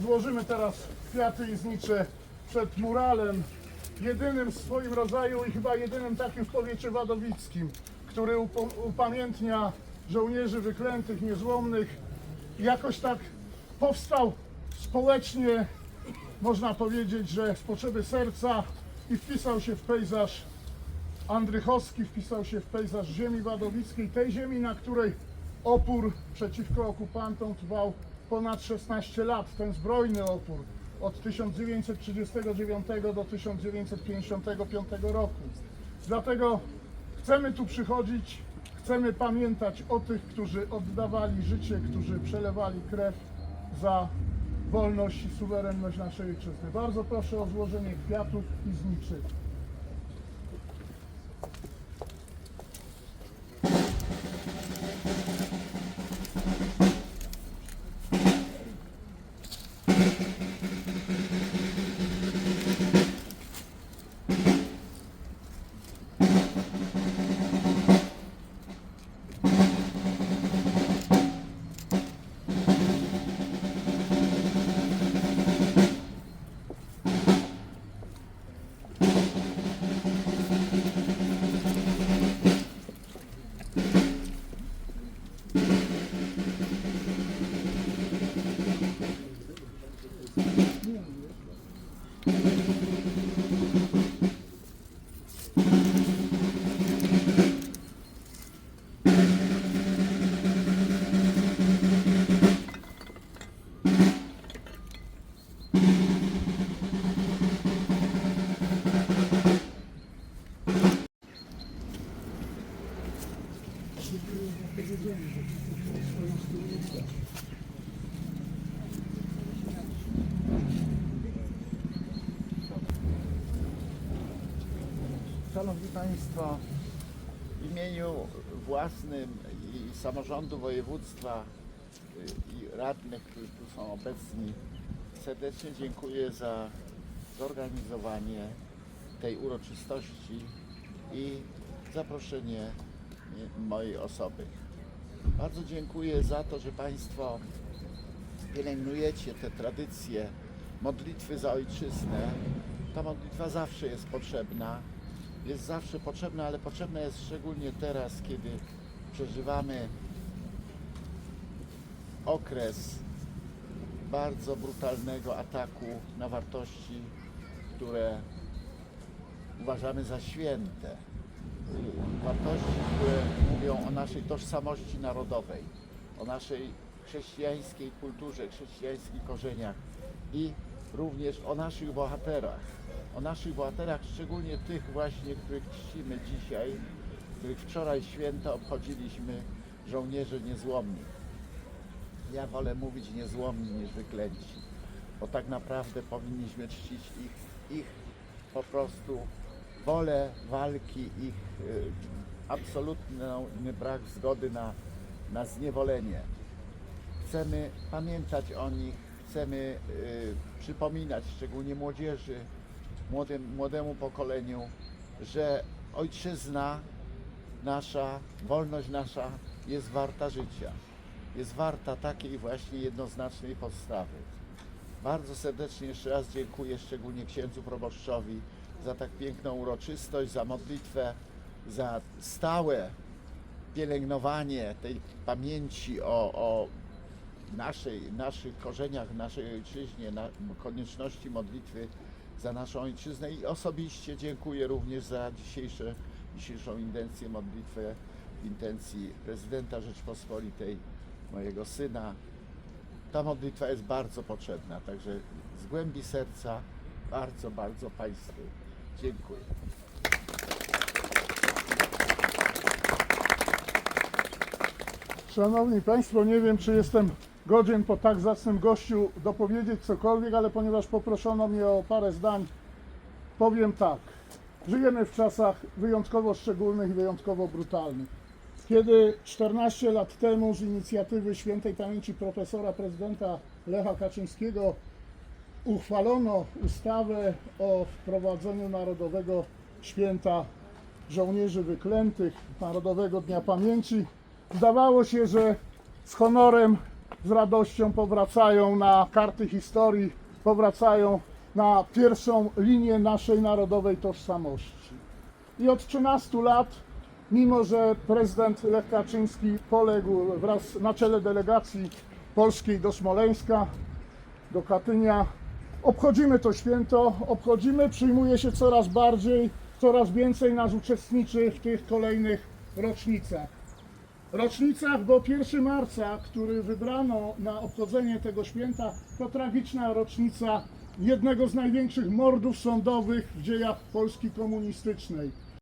Złożymy teraz kwiaty i znicze przed muralem, jedynym w swoim rodzaju i chyba jedynym takim w powiecie wadowickim, który upamiętnia żołnierzy wyklętych, niezłomnych. Jakoś tak powstał społecznie, można powiedzieć, że z potrzeby serca i wpisał się w pejzaż Andrychowski, wpisał się w pejzaż ziemi wadowickiej, tej ziemi, na której opór przeciwko okupantom trwał ponad 16 lat, ten zbrojny opór od 1939 do 1955 roku. Dlatego chcemy tu przychodzić, chcemy pamiętać o tych, którzy oddawali życie, którzy przelewali krew za wolność i suwerenność naszej ojczyzny. Bardzo proszę o złożenie kwiatów i zniczy. Szanowni Państwo, w imieniu własnym i samorządu województwa y, i radnych, którzy tu są obecni, serdecznie dziękuję za zorganizowanie tej uroczystości i zaproszenie mojej osoby. Bardzo dziękuję za to, że Państwo pielęgnujecie te tradycje modlitwy za ojczyznę. Ta modlitwa zawsze jest potrzebna. Jest zawsze potrzebna, ale potrzebna jest szczególnie teraz, kiedy przeżywamy okres bardzo brutalnego ataku na wartości, które uważamy za święte. Wartości, które mówią o naszej tożsamości narodowej, o naszej chrześcijańskiej kulturze, chrześcijańskich korzeniach i również o naszych bohaterach. O naszych bohaterach, szczególnie tych właśnie, których czcimy dzisiaj, których wczoraj święto obchodziliśmy, żołnierze niezłomni. Ja wolę mówić niezłomni niż wyklęci, bo tak naprawdę powinniśmy czcić ich, ich po prostu wolę walki, ich y, absolutny brak zgody na, na zniewolenie. Chcemy pamiętać o nich, chcemy y, przypominać, szczególnie młodzieży, młodym, młodemu pokoleniu, że ojczyzna nasza, wolność nasza jest warta życia. Jest warta takiej właśnie jednoznacznej podstawy. Bardzo serdecznie jeszcze raz dziękuję szczególnie księdzu proboszczowi za tak piękną uroczystość, za modlitwę, za stałe pielęgnowanie tej pamięci o, o naszej, naszych korzeniach, naszej ojczyźnie, na konieczności modlitwy za naszą ojczyznę i osobiście dziękuję również za dzisiejsze, dzisiejszą intencję, modlitwę w intencji prezydenta Rzeczpospolitej, mojego syna. Ta modlitwa jest bardzo potrzebna, także z głębi serca bardzo, bardzo Państwu dziękuję. Szanowni Państwo, nie wiem, czy jestem godzien po tak zacnym gościu dopowiedzieć cokolwiek, ale ponieważ poproszono mnie o parę zdań, powiem tak. Żyjemy w czasach wyjątkowo szczególnych i wyjątkowo brutalnych. Kiedy 14 lat temu z inicjatywy świętej pamięci profesora prezydenta Lecha Kaczyńskiego uchwalono ustawę o wprowadzeniu Narodowego Święta Żołnierzy Wyklętych, Narodowego Dnia Pamięci, zdawało się, że z honorem, z radością powracają na karty historii, powracają na pierwszą linię naszej narodowej tożsamości. I od 13 lat, mimo że prezydent Lech Kaczyński poległ wraz na czele delegacji polskiej do Smoleńska, do Katynia, obchodzimy to święto, obchodzimy, przyjmuje się coraz bardziej, coraz więcej nas uczestniczy w tych kolejnych rocznicach. Rocznicach, bo 1 marca, który wybrano na obchodzenie tego święta, to tragiczna rocznica jednego z największych mordów sądowych w dziejach Polski komunistycznej.